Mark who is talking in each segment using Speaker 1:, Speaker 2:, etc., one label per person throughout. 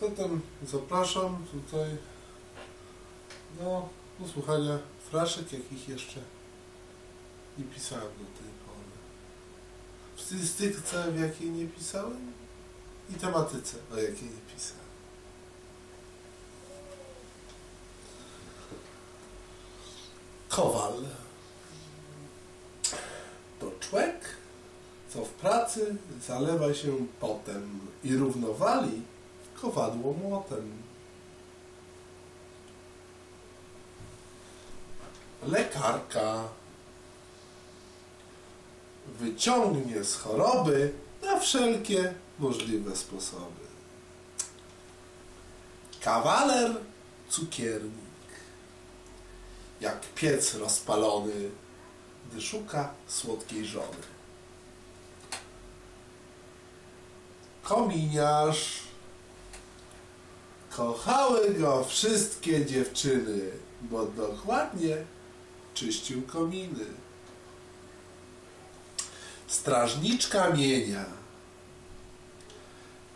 Speaker 1: Zatem zapraszam tutaj do posłuchania fraszek, jakich jeszcze nie pisałem do tej pory. W stylistyce, w jakiej nie pisałem i tematyce, o jakiej nie pisałem. Kowal. To człek, co w pracy zalewa się potem i równowali kowadło młotem. Lekarka wyciągnie z choroby na wszelkie możliwe sposoby. Kawaler cukiernik, jak piec rozpalony, gdy szuka słodkiej żony. Kominiarz Kochały go wszystkie dziewczyny, bo dokładnie czyścił kominy. Strażniczka mienia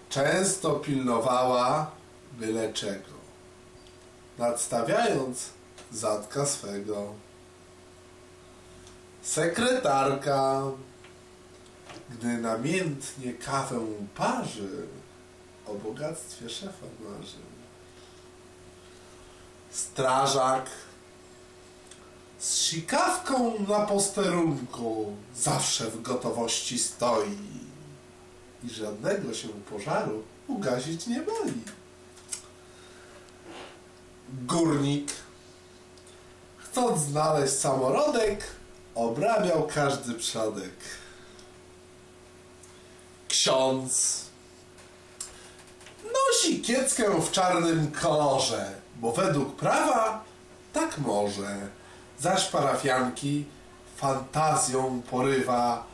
Speaker 1: często pilnowała byle czego, nadstawiając zadka swego. Sekretarka, gdy namiętnie kawę parzy, o bogactwie szefa marzy. Strażak z sikawką na posterunku zawsze w gotowości stoi i żadnego się pożaru ugasić nie boi. Górnik, chcąc znaleźć samorodek, obrabiał każdy przodek. Ksiądz nosi kieckę w czarnym kolorze, bo według prawa tak może. Zaś parafianki fantazją porywa,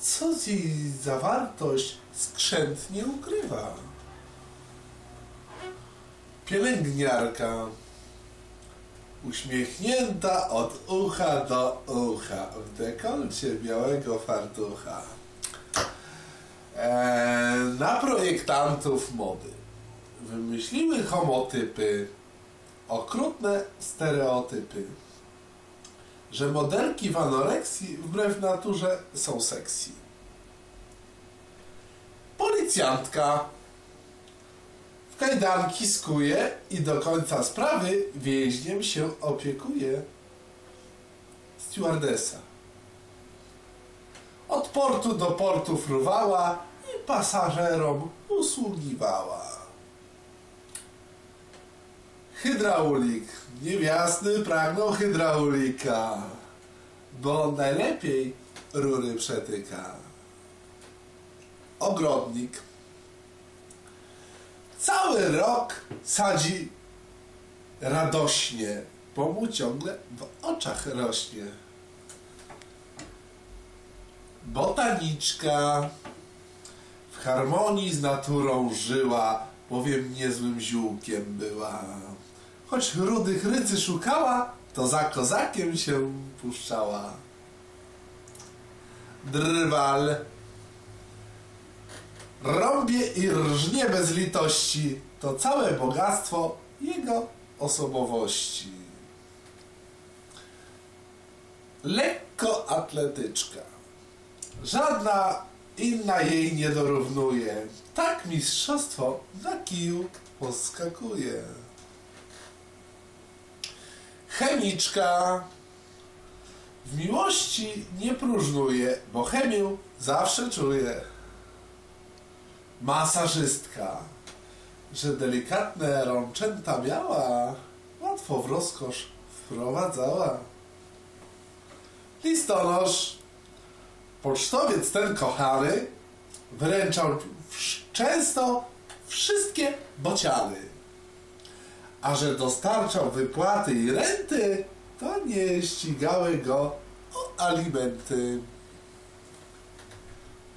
Speaker 1: co z jej zawartość skrzętnie ukrywa. Pielęgniarka uśmiechnięta od ucha do ucha w dekolcie białego fartucha. Eee, na projektantów mody wymyśliły homotypy, okrutne stereotypy, że modelki w anoreksji wbrew naturze są sexy. Policjantka w kajdanki skuje i do końca sprawy więźniem się opiekuje. Stewardesa od portu do portu fruwała i pasażerom usługiwała. Hydraulik. Niewiasty pragnął hydraulika, bo najlepiej rury przetyka. Ogrodnik. Cały rok sadzi radośnie, bo mu ciągle w oczach rośnie. Botaniczka w harmonii z naturą żyła, bowiem niezłym ziółkiem była. Choć rudych rycy szukała, to za kozakiem się puszczała. Drwal rąbie i rżnie bez litości, to całe bogactwo jego osobowości. Lekko atletyczka. Żadna inna jej nie dorównuje. Tak mistrzostwo na kiju poskakuje. Chemiczka w miłości nie próżnuje, bo chemię zawsze czuje. Masażystka, że delikatne rączęta miała, łatwo w rozkosz wprowadzała. Listonosz Pocztowiec ten kochany wręczał często wszystkie bociany. A że dostarczał wypłaty i renty, to nie ścigały go o alimenty.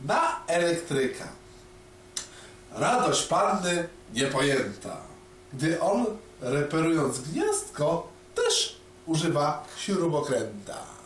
Speaker 1: Na elektryka. Radość panny niepojęta, gdy on, reperując gniazdko, też używa śrubokręta.